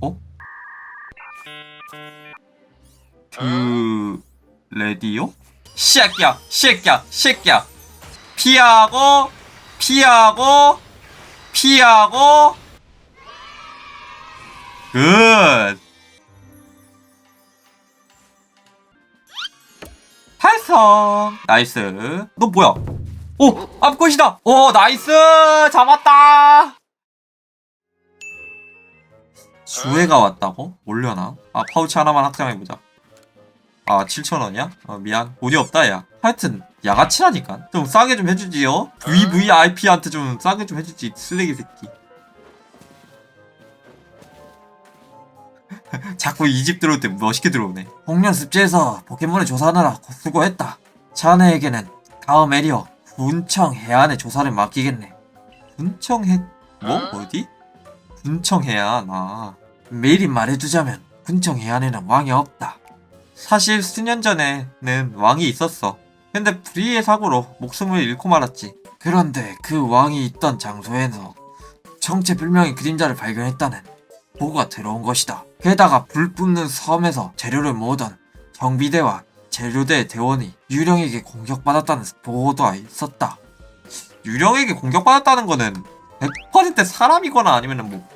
어? 그 레디오? 새끼야 새끼야 새끼야. 피하고 피하고 피하고. 굿. 달성. 나이스. 너 뭐야? 오 앞꽃이다. 오 나이스. 잡았다 수혜가 왔다고? 올려나? 아 파우치 하나만 확장해보자. 아 7천원이야? 어, 미안. 돈이 없다 야. 하여튼 야가치라니까. 좀 싸게 좀 해주지요. VVIP한테 좀 싸게 좀 해주지 쓰레기 새끼. 자꾸 이 집 들어올 때 멋있게 들어오네. 홍련 습지에서 포켓몬을 조사하느라 수고했다. 자네에게는 다음 에리어 군청 해안의 조사를 맡기겠네. 군청 해... 뭐? 어디? 군청 해안 아 미리 말해두자면 군청 해안에는 왕이 없다 사실 수년 전에는 왕이 있었어 근데 불의의 사고로 목숨을 잃고 말았지 그런데 그 왕이 있던 장소에서 정체불명의 그림자를 발견했다는 보고가 들어온 것이다. 게다가 불 뿜는 섬에서 재료를 모으던 경비대와 재료대 대원이 유령에게 공격받았다는 보고도 있었다. 유령에게 공격받았다는 거는 100% 사람이거나 아니면은 뭐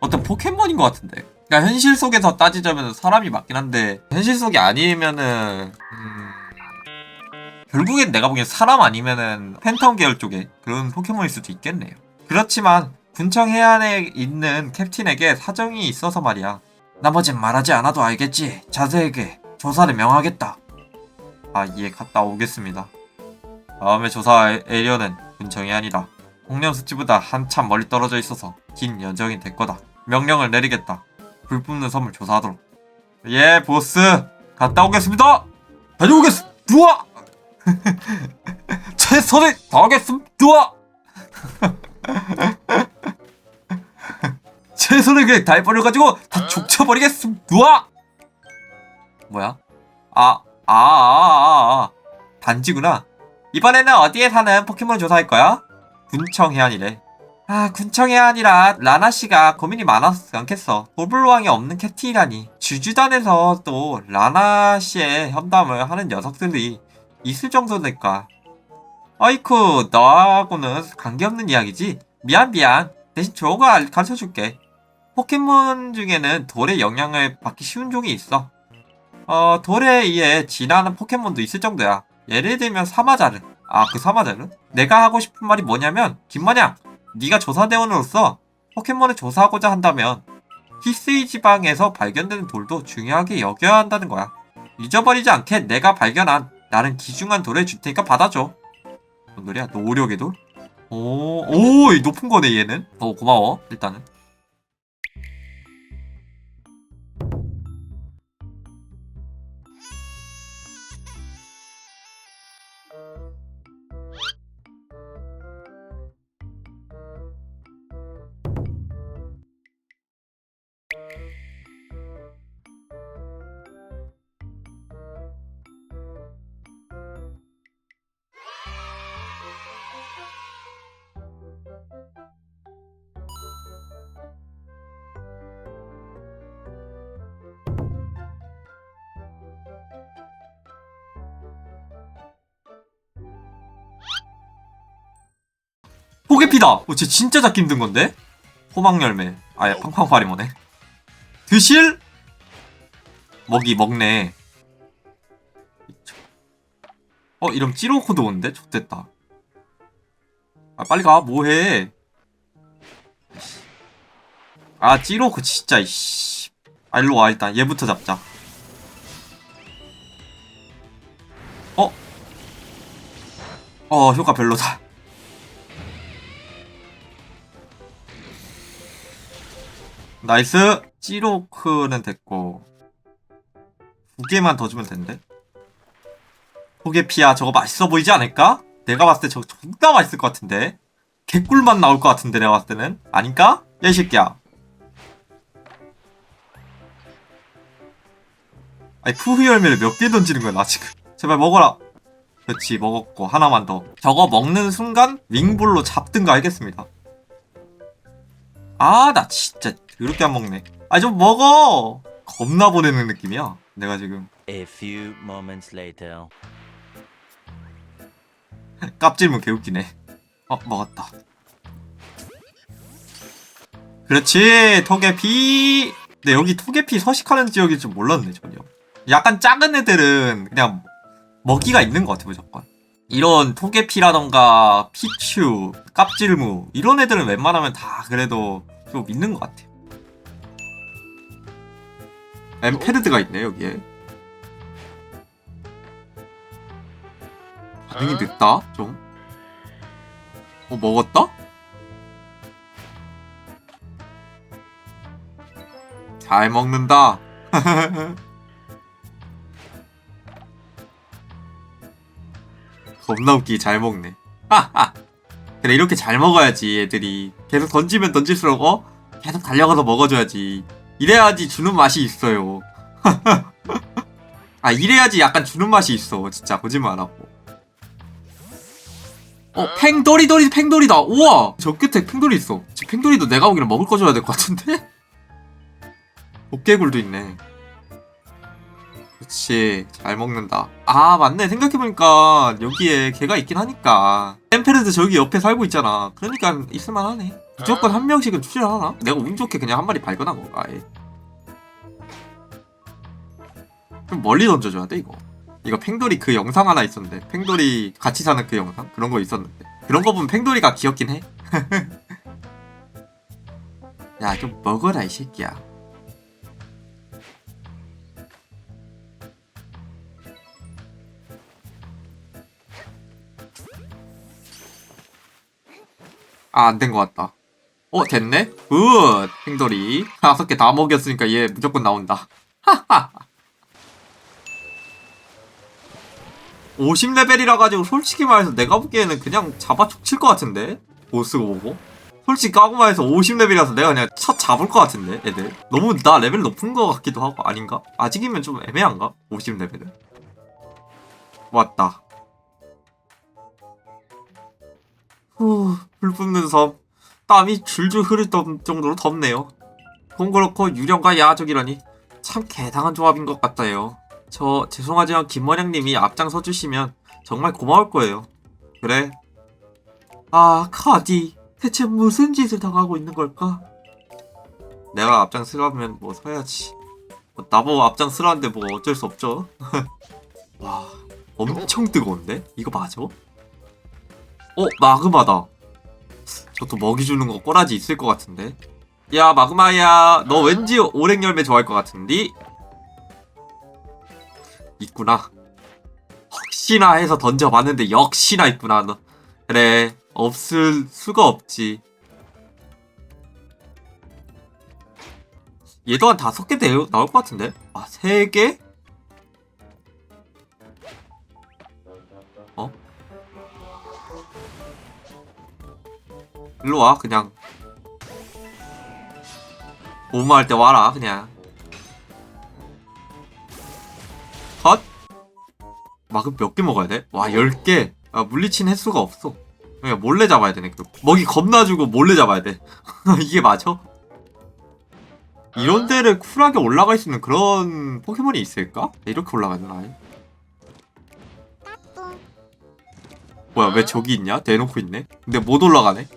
어떤 포켓몬인 것 같은데. 그러니까 현실 속에서 따지자면 사람이 맞긴 한데 현실 속이 아니면은 음... 결국엔 내가 보기엔 사람 아니면은 팬텀 계열 쪽에 그런 포켓몬일 수도 있겠네요. 그렇지만 군청 해안에 있는 캡틴에게 사정이 있어서 말이야. 나머진 말하지 않아도 알겠지. 자세하게 조사를 명하겠다. 아, 이해 갔다 오겠습니다. 다음에 조사 에- 에리어는 군청 해안이다. 홍련 습지보다 한참 멀리 떨어져 있어서 긴 여정이 될 거다. 명령을 내리겠다. 불 뿜는 섬을 조사하도록. 예, 보스. 갔다 오겠습니다. 다녀오겠습니다. 최선을 다하겠습니다. 최선을 그냥 다해버려 가지고 다 족쳐버리겠음. 우와! 뭐야? 아, 아, 아, 아, 아. 단지구나. 이번에는 어디에 사는 포켓몬 조사할 거야? 군청 해안이래. 아, 군청 해안이라 라나 씨가 고민이 많았지 않겠어. 도블왕이 없는 캡틴이라니. 주주단에서 또 라나 씨의 험담을 하는 녀석들이 있을 정도니까. 아이쿠, 너하고는 관계없는 이야기지? 미안, 미안. 대신 조가 가르쳐 줄게. 포켓몬 중에는 돌의 영향을 받기 쉬운 종이 있어. 어, 돌에 의해 진화하는 포켓몬도 있을 정도야. 예를 들면 사마자르. 아, 그 사마자르? 내가 하고 싶은 말이 뭐냐면, 김마냥, 네가 조사대원으로서 포켓몬을 조사하고자 한다면, 히스이 지방에서 발견되는 돌도 중요하게 여겨야 한다는 거야. 잊어버리지 않게 내가 발견한 나름 귀중한 돌을 줄 테니까 받아줘. 뭔 소리야? 노력의 돌? 오, 오, 이 높은 거네, 얘는. 어, 고마워, 일단은. 포개피다! 어, 쟤 진짜 잡기 힘든 건데? 호박열매. 아예 팡팡파리모네. 드실? 먹이 먹네. 어, 이러면 찌로코도 온대? 좋됐다. 아, 빨리 가. 뭐해. 아, 찌로코 진짜, 이씨. 아, 일로 와, 일단. 얘부터 잡자. 어? 어, 효과 별로다. 나이스! 찌로크는 됐고 두 개만 더 주면 된대 포개피야 저거 맛있어 보이지 않을까? 내가 봤을 때 저거 존나 맛있을 것 같은데? 개꿀맛 나올 것 같은데 내가 봤을 때는? 아닌가? 야 이 새끼야. 아니 푸후 열매를 몇 개 던지는 거야 나 지금? 제발 먹어라. 그렇지 먹었고 하나만 더. 저거 먹는 순간 윙볼로 잡든가 하겠습니다. 아 나 진짜 이렇게 안 먹네. 아 좀 먹어. 겁나 보내는 느낌이야. 내가 지금 A few moments later. 깝질문 개웃기네. 어 먹었다. 그렇지 토개피. 근데 여기 토개피 서식하는 지역이 좀 몰랐네 전혀. 약간 작은 애들은 그냥 먹이가 있는 것 같아 무조건. 이런 토개피라던가 피츄, 깝질무 이런 애들은 웬만하면 다 그래도 좀 있는 것 같아. 엠페르드가 있네 여기에. 반응이 늦다 좀. 어 먹었다? 잘 먹는다. 겁나 웃기 잘 먹네. 그래 이렇게 잘 먹어야지 애들이 계속 던지면 던질수록 어 계속 달려가서 먹어줘야지. 이래야지 주는 맛이 있어요. 아 이래야지 약간 주는 맛이 있어 진짜 거짓말 안 하고. 어 팽돌이돌이 팽돌이다. 우와 저 끝에 팽돌이 있어. 지금 팽돌이도 내가 보기엔 먹을 거 줘야 될 것 같은데? 도깨굴도 있네. 그렇지 잘 먹는다. 아 맞네 생각해보니까 여기에 개가 있긴 하니까. 엠페르드 저기 옆에 살고 있잖아. 그러니까 있을만하네. 무조건 한 명씩은 출연하나? 내가 운 좋게 그냥 한 마리 발견한 건가 아예. 좀 멀리 던져줘야 돼 이거. 이거 팽돌이 그 영상 하나 있었는데 팽돌이 같이 사는 그 영상 그런 거 있었는데 그런 거 보면 팽돌이가 귀엽긴 해. 야 좀 먹어라 이 새끼야. 아 안 된 것 같다. 어 됐네. 굿! 팽돌이. 다섯 개 다 먹였으니까 얘 무조건 나온다. 50레벨이라 가지고 솔직히 말해서 내가 보기에는 그냥 잡아 촉칠 것 같은데? 보스고 뭐고? 솔직히 까고 말해서 50레벨이라서 내가 그냥 첫 잡을 것 같은데 애들? 너무 나 레벨 높은 것 같기도 하고 아닌가? 아직이면 좀 애매한가? 50레벨은? 왔다. 후 불 붙는 섬 땀이 줄줄 흐를 덤- 정도로 덥네요 돈 그렇고 유령과 야적이라니 참 개당한 조합인 것 같아요 저 죄송하지만 김원영님이 앞장서 주시면 정말 고마울 거예요. 그래. 아 카디 대체 무슨 짓을 당하고 있는 걸까? 내가 앞장서려면 뭐 서야지. 뭐 나보고 앞장서라는데 뭐 어쩔 수 없죠. 와 엄청 뜨거운데? 이거 맞아? 어 마그마다. 저도 먹이 주는 거 꼬라지 있을 것 같은데. 야 마그마야 너 왠지 오랭 열매 좋아할 것 같은데? 있구나. 혹시나 해서 던져봤는데 역시나 있구나. 너. 그래 없을 수가 없지. 얘도 한 다섯 개 나올 것 같은데? 아, 세 개? 일로 와, 그냥. 오마할 때 와라, 그냥. 컷? 막은 몇 개 먹어야 돼? 와, 10개. 아, 물리친 횟수가 없어. 그냥 몰래 잡아야 되네. 그 먹이 겁나 주고 몰래 잡아야 돼. 이게 맞아? 이런 데를 쿨하게 올라갈 수 있는 그런 포켓몬이 있을까? 이렇게 올라가는 아예? 뭐야, 왜 저기 있냐? 대놓고 있네? 근데 못 올라가네?